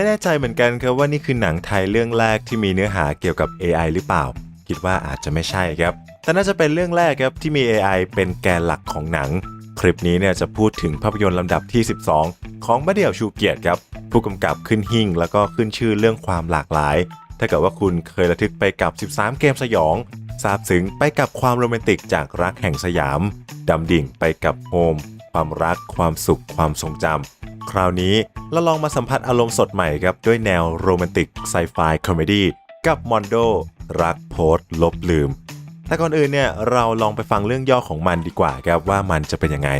ไม่แน่ใจเหมือนกันครับว่านี่คือหนังไทยเรื่องแรกที่มีเนื้อหาเกี่ยวกับ AI หรือเปล่า คิดว่าอาจจะไม่ใช่ครับ แต่น่าจะเป็นเรื่องแรกครับที่มี AI เป็นแกนหลักของหนัง คลิปนี้เนี่ยจะพูดถึงภาพยนตร์ลำดับที่ 12 ของมาเดี่ยวชูเกียรติครับ ผู้กำกับขึ้นหิ่งแล้วก็ขึ้นชื่อเรื่องความหลากหลาย ถ้าเกิดว่าคุณเคยระทึกไปกับ 13 เกมสยองซาบซึ้งไปกับความโรแมนติกจากรักแห่งสยามดำดิ่งไปกับโฮมความรักความสุขความทรงจำ คราวนี้เราลองมาสัมผัสอารมณ์สดใหม่ครับ ด้วยแนวโรแมนติกไซไฟคอมเมดี้กับมอนโดรักโพสลบลืม แต่ก่อนอื่นเนี่ยเราลองไปฟังเรื่องย่อของมันดีกว่าครับว่ามันจะเป็นยังไง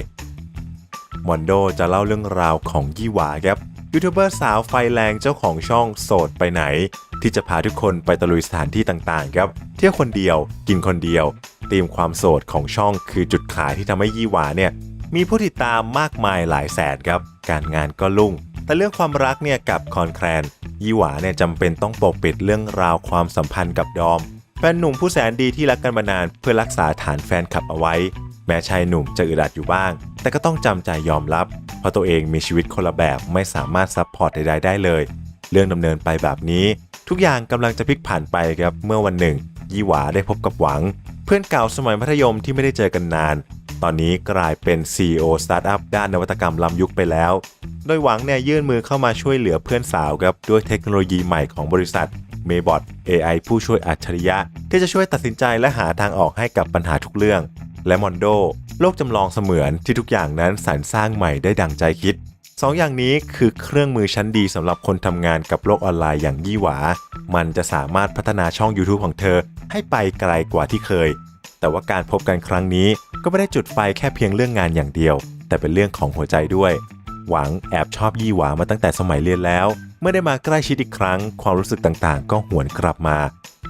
มอนโดจะเล่าเรื่องราวของยี่หวาครับยูทูบเบอร์สาวไฟแรงเจ้าของช่องโสดไปไหน ที่จะพาทุกคนไปตะลุยสถานที่ต่างๆครับ เที่ยวคนเดียวกินคนเดียวธีมความโสดของช่องคือจุดขายที่ทำให้ยี่หวาเนี่ย มีผู้ติดตามมากมายหลายแสนครับ การงานก็ลุ่ง แต่เรื่องความรักเนี่ยกับคอนแคลนยี่หวาเนี่ยจำเป็นต้องปกปิดเรื่องราวความสัมพันธ์กับดอมแฟนหนุ่มผู้แสนดีที่รักกันมานานเพื่อรักษาฐานแฟนคลับเอาไว้ แม้ชายหนุ่มจะอึดอัดอยู่บ้าง แต่ก็ต้องจำใจยอมรับ เพราะตัวเองมีชีวิตคนละแบบไม่สามารถซัพพอร์ตใดๆได้เลย เรื่องดำเนินไปแบบนี้ ทุกอย่างกำลังจะพลิกผ่านไปครับเมื่อวันหนึ่ง ยี่หวาได้พบกับหวัง เพื่อนเก่าสมัยมัธยมที่ไม่ได้เจอกันนาน ตอนนี้กลายเป็น CEO สตาร์ทอัพด้านนวัตกรรมล้ำยุคไปแล้ว โดยหวังเนี่ยยื่นมือเข้ามาช่วยเหลือเพื่อนสาวครับด้วยเทคโนโลยีใหม่ของบริษัท m a y b o t AI ผู้ช่วยอัจฉริยะ ที่จะช่วยตัดสินใจและหาทางออกให้กับปัญหาทุกเรื่อง และมอนโดโลกจำลองเสมือนที่ทุกอย่างนั้นสรรสร้างใหม่ได้ดังใจคิดสองอย่างนี้คือเครื่องมือชั้นดีสำหรับคนทำงานกับโลกออนไลน์อย่างยี่หวา มันจะสามารถพัฒนาช่อง YouTube ของเธอให้ไปไกลกว่าที่เคย แต่ว่าการพบกันครั้งนี้ก็ไม่ได้จุดไฟแค่เพียงเรื่องงานอย่างเดียว แต่เป็นเรื่องของหัวใจด้วย หวังแอบชอบยี่หวามาตั้งแต่สมัยเรียนแล้ว เมื่อได้มาใกล้ชิดอีกครั้ง ความรู้สึกต่างๆ ก็หวนกลับมา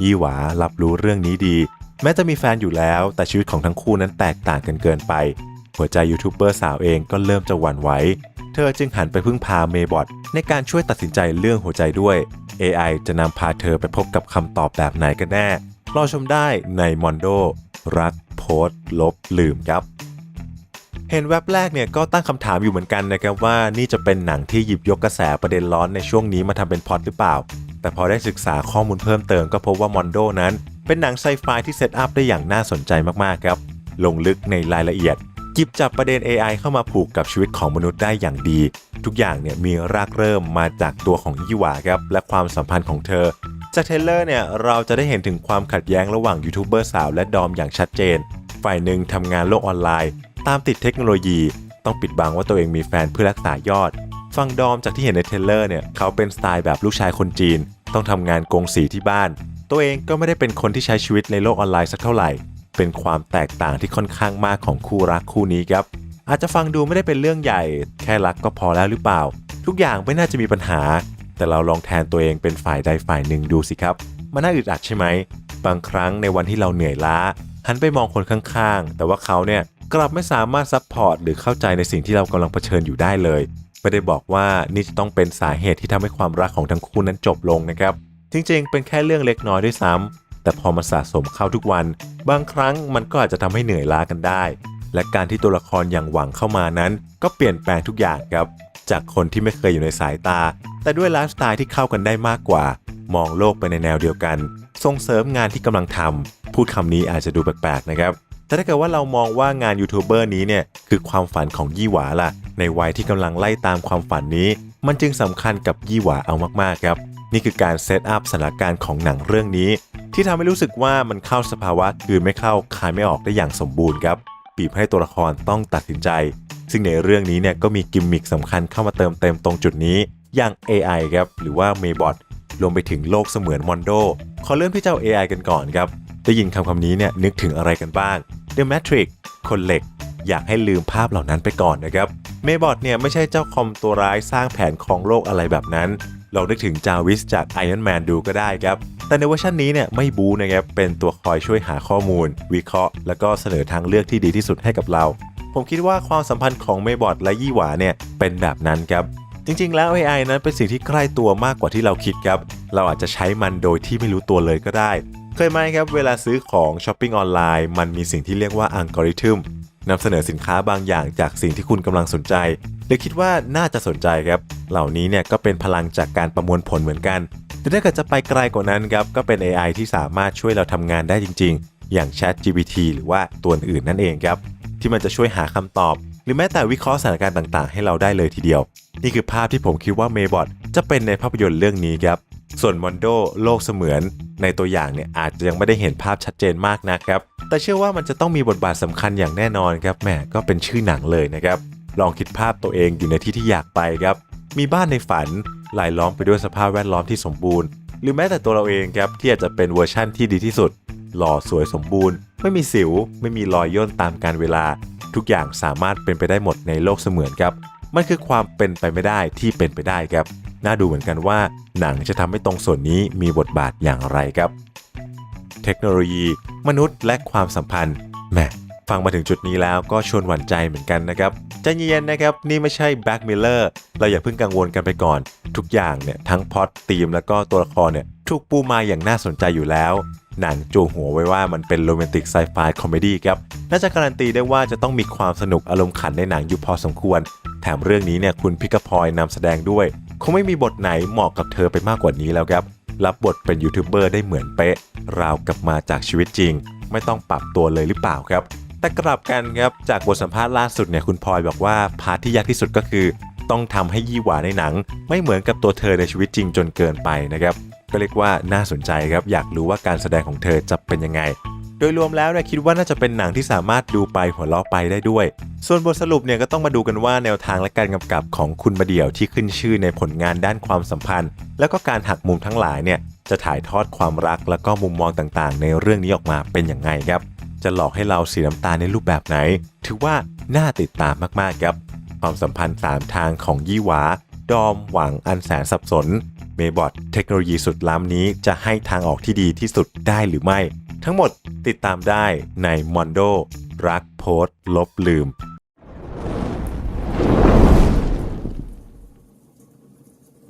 ยี่หวารับรู้เรื่องนี้ดี แม้จะมีแฟนอยู่แล้ว แต่ชีวิตของทั้งคู่นั้นแตกต่างกันเกินไป หัวใจยูทูบเบอร์สาวเองก็เริ่มจะหวั่นไหวเธอจึงหันไปพึ่งพาเมย์บอทในการช่วยตัดสินใจเรื่องหัวใจด้วย AI จะนำพาเธอไปพบกับคำตอบแบบไหนกันแน่ รอชมได้ในมอนโด รักโพสลบลืมครับ เห็นแว็บแรกเนี่ยก็ตั้งคำถามอยู่เหมือนกันนะครับว่านี่จะเป็นหนังที่หยิบยกกระแสประเด็นร้อนในช่วงนี้มาทำเป็นพอตหรือเปล่า แต่พอได้ศึกษาข้อมูลเพิ่มเติมก็พบว่ามอนโดนั้น เป็นหนังไซไฟที่เซตอัพได้อย่างน่าสนใจมากๆครับ ลงลึกในรายละเอียดหยิบจับประเด็น AI เข้ามาผูกกับชีวิตของมนุษย์ได้อย่างดี ทุกอย่างเนี่ยมีรากเริ่มมาจากตัวของยี่หวาครับและความสัมพันธ์ของเธอ จากเทเลอร์เนี่ยเราจะได้เห็นถึงความขัดแย้งระหว่างยูทูบเบอร์สาวและดอมอย่างชัดเจน ฝ่ายหนึ่งทำงานโลกออนไลน์ ตามติดเทคโนโลยี ต้องปิดบังว่าตัวเองมีแฟนเพื่อรักษายอด ฟังดอมจากที่เห็นในเทเลอร์เนี่ยเขาเป็นสไตล์แบบลูกชายคนจีน ต้องทำงานกงสีที่บ้าน ตัวเองก็ไม่ได้เป็นคนที่ใช้ชีวิตในโลกออนไลน์สักเท่าไหร่ เป็นความแตกต่างที่ค่อนข้างมากของคู่รักคู่นี้ครับอาจจะฟังดูไม่ได้เป็นเรื่องใหญ่ แค่รักก็พอแล้วหรือเปล่า ทุกอย่างไม่น่าจะมีปัญหา แต่เราลองแทนตัวเองเป็นฝ่ายใดฝ่ายหนึ่งดูสิครับ มันน่าอึดอัดใช่ไหม บางครั้งในวันที่เราเหนื่อยล้า หันไปมองคนข้างๆ แต่ว่าเขาเนี่ยกลับไม่สามารถซัพพอร์ตหรือเข้าใจในสิ่งที่เรากำลังเผชิญอยู่ได้เลย ไม่ได้บอกว่านี่จะต้องเป็นสาเหตุที่ทำให้ความรักของทั้งคู่นั้นจบลงนะครับ จริงๆ เป็นแค่เรื่องเล็กน้อยด้วยซ้ำแต่พอมาสะสมเข้าทุกวัน บางครั้งมันก็อาจจะทำให้เหนื่อยล้ากันได้ และการที่ตัวละครอย่างหวังเข้ามานั้น ก็เปลี่ยนแปลงทุกอย่างครับ จากคนที่ไม่เคยอยู่ในสายตา แต่ด้วยไลฟ์สไตล์ที่เข้ากันได้มากกว่า มองโลกไปในแนวเดียวกัน ส่งเสริมงานที่กำลังทำพูดคำนี้อาจจะดูแปลกๆนะครับแต่ถ้าเกิดว่าเรามองว่างานยูทูบเบอร์นี้เนี่ยคือความฝันของยี่หวาล่ะ ในวัยที่กำลังไล่ตามความฝันนี้ มันจึงสำคัญกับยี่หวาเอามากๆครับ นี่คือการเซตอัพสถานการณ์ของหนังเรื่องนี้ ที่ทำให้รู้สึกว่ามันเข้าสภาวะคือไม่เข้าคายไม่ออกได้อย่างสมบูรณ์ครับ บีบให้ตัวละครต้องตัดสินใจ ซึ่งในเรื่องนี้เนี่ยก็มีกิมมิคสำคัญเข้ามาเติมเต็มตรงจุดนี้ อย่าง AI ครับหรือว่า m a y b o t รวมไปถึงโลกเสมือนมอนโดขอเริ่มที่เจ้า AI กันก่อนครับ ได้ยินคำคำนี้เนี่ยนึกถึงอะไรกันบ้าง The Matrix คนเหล็ก อยากให้ลืมภาพเหล่านั้นไปก่อนนะครับเมบอทเนี่ยไม่ใช่เจ้าคอมตัวร้ายสร้างแผนของโลกอะไรแบบนั้นลองนึกถึงจาวิสจาก Iron Man ดูก็ได้ครับ แต่ในเวอร์ชันนี้เนี่ยไม่บูนะครับเป็นตัวคอยช่วยหาข้อมูล วิเคราะห์ แล้วก็เสนอทางเลือกที่ดีที่สุดให้กับเรา ผมคิดว่าความสัมพันธ์ของเมบอทและยี่หวาเนี่ยเป็นแบบนั้นครับจริงๆ แล้ว AI นั้นเป็นสิ่งที่ใกล้ตัวมากกว่าที่เราคิดครับ เราอาจจะใช้มันโดยที่ไม่รู้ตัวเลยก็ได้ เคยไหมครับ เวลาซื้อของช้อปปิ้งออนไลน์ มันมีสิ่งที่เรียกว่าอัลกอริทึมนำเสนอสินค้าบางอย่างจากสิ่งที่คุณกำลังสนใจ หรือคิดว่าน่าจะสนใจครับ เหล่านี้เนี่ยก็เป็นพลังจากการประมวลผลเหมือนกัน แต่ถ้าเกิดจะไปไกลกว่านั้นครับก็เป็น AI ที่สามารถช่วยเราทำงานได้จริง ๆ อย่าง Chat GPT หรือว่าตัวอื่นนั่นเองครับ ที่มันจะช่วยหาคำตอบ หรือแม้แต่วิเคราะห์สถานการณ์ต่างๆ ให้เราได้เลยทีเดียว นี่คือภาพที่ผมคิดว่า Maybot จะเป็นในภาพยนตร์เรื่องนี้ครับส่วน Mondo โลกเสมือน ในตัวอย่างเนี่ยอาจจะยังไม่ได้เห็นภาพชัดเจนมากนะครับแต่เชื่อว่ามันจะต้องมีบทบาทสำคัญอย่างแน่นอนครับแหมก็เป็นชื่อหนังเลยนะครับลองคิดภาพตัวเองอยู่ในที่ที่อยากไปครับมีบ้านในฝัน รายล้อมไปด้วยสภาพแวดล้อมที่สมบูรณ์ หรือแม้แต่ตัวเราเองครับ ที่อาจจะเป็นเวอร์ชั่นที่ดีที่สุด หล่อสวยสมบูรณ์ ไม่มีสิว ไม่มีรอยย่นตามการเวลา ทุกอย่างสามารถเป็นไปได้หมดในโลกเสมือนครับ มันคือความเป็นไปไม่ได้ที่เป็นไปได้ครับ น่าดูเหมือนกันว่า หนังจะทำให้ตรงส่วนนี้มีบทบาทอย่างไรครับ เทคโนโลยี มนุษย์และความสัมพันธ์แหม ฟังมาถึงจุดนี้แล้วก็ชวนหวั่นใจเหมือนกันนะครับใจเย็นๆนะครับ นี่ไม่ใช่แบ็กมิลเลอร์เราอย่าเพิ่งกังวลกันไปก่อน ทุกอย่างเนี่ยทั้งพล็อตธีมแล้วก็ตัวละครเนี่ยถูกปูมาอย่างน่าสนใจอยู่แล้วหนังจูหัวไว้ว่ามันเป็นโรแมนติกไซไฟคอมเมดี้ครับ น่าจะการันตีได้ว่าจะต้องมีความสนุกอารมณ์ขันในหนังอยู่พอสมควร แถมเรื่องนี้เนี่ยคุณพิกพลอยนำแสดงด้วย คงไม่มีบทไหนเหมาะกับเธอไปมากกว่านี้แล้วครับ รับบทเป็นยูทูบเบอร์ได้เหมือนเป๊ะ ราวกับมาจากชีวิตจริง ไม่ต้องปรับตัวเลยหรือเปล่าครับ แต่กลับกันครับจากบทสัมภาษณ์ล่าสุดเนี่ยคุณพลอยบอกว่าพาร์ทที่ยากที่สุดก็คือ ต้องทำให้ยี่หวาในหนัง ไม่เหมือนกับตัวเธอในชีวิตจริงจนเกินไปนะครับก็เรียกว่าน่าสนใจครับอยากรู้ว่าการแสดงของเธอจะเป็นยังไง โดยรวมแล้วเนี่ยคิดว่าน่าจะเป็นหนังที่สามารถดูไปหัวเราะไปได้ด้วย ส่วนบทสรุปเนี่ยก็ต้องมาดูกันว่าแนวทางและการกำกับของคุณมาเดี่ยวที่ขึ้นชื่อในผลงานด้านความสัมพันธ์ แล้วก็การหักมุมทั้งหลายเนี่ยจะถ่ายทอดความรักแล้วก็มุมมองต่างๆ ในเรื่องนี้ออกมาเป็นอย่างไงครับ จะหลอกให้เราเสียน้ำตาในรูปแบบไหน ถือว่าน่าติดตามมากๆครับ ความสัมพันธ์สามทางของยี่หวา ดอมหวังอันแสนสับสน เมบอทเทคโนโลยีสุดล้ำนี้จะให้ทางออกที่ดีที่สุดได้หรือไม่ ทั้งหมดติดตามได้ในมอนโดรักโพสลบลืม